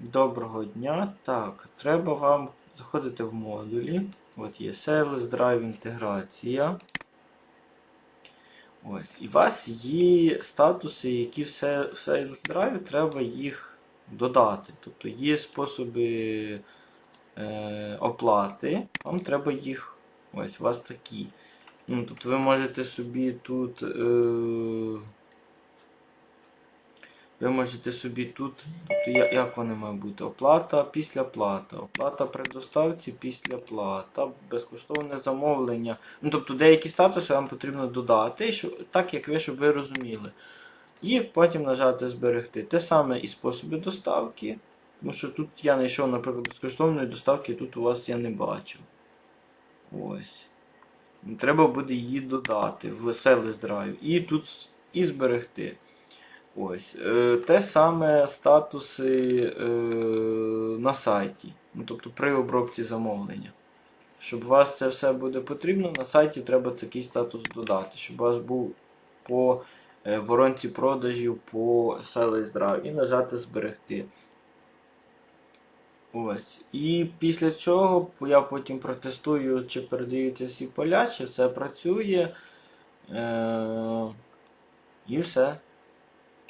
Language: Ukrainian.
Доброго дня. Так, треба вам заходити в модулі. От є Sales Drive інтеграція. Ось. І у вас є статуси, які в Sa- Sales Drive, треба їх додати. Тобто є способи е, оплати, вам треба їх. Ось у вас такі. Ну, тобто ви можете собі тут. Е, ви можете собі тут, тобто як вони мають бути? Оплата після плата, оплата при доставці після плата, безкоштовне замовлення. Ну, тобто деякі статуси вам потрібно додати, що, так як ви, щоб ви розуміли. І потім нажати зберегти. Те саме і способи доставки. Тому що тут я знайшов, наприклад, безкоштовної доставки, тут у вас я не бачив. Ось. Треба буде її додати в Sales Drive. І тут і зберегти. Ось. Е, те саме статуси е, на сайті. Ну, тобто при обробці замовлення. Щоб у вас це все буде потрібно, на сайті треба такий статус додати, щоб у вас був по е, воронці продажів по Sales Drive і нажати зберегти. Ось. І після цього я потім протестую, чи передаються всі поля, чи все працює. І все.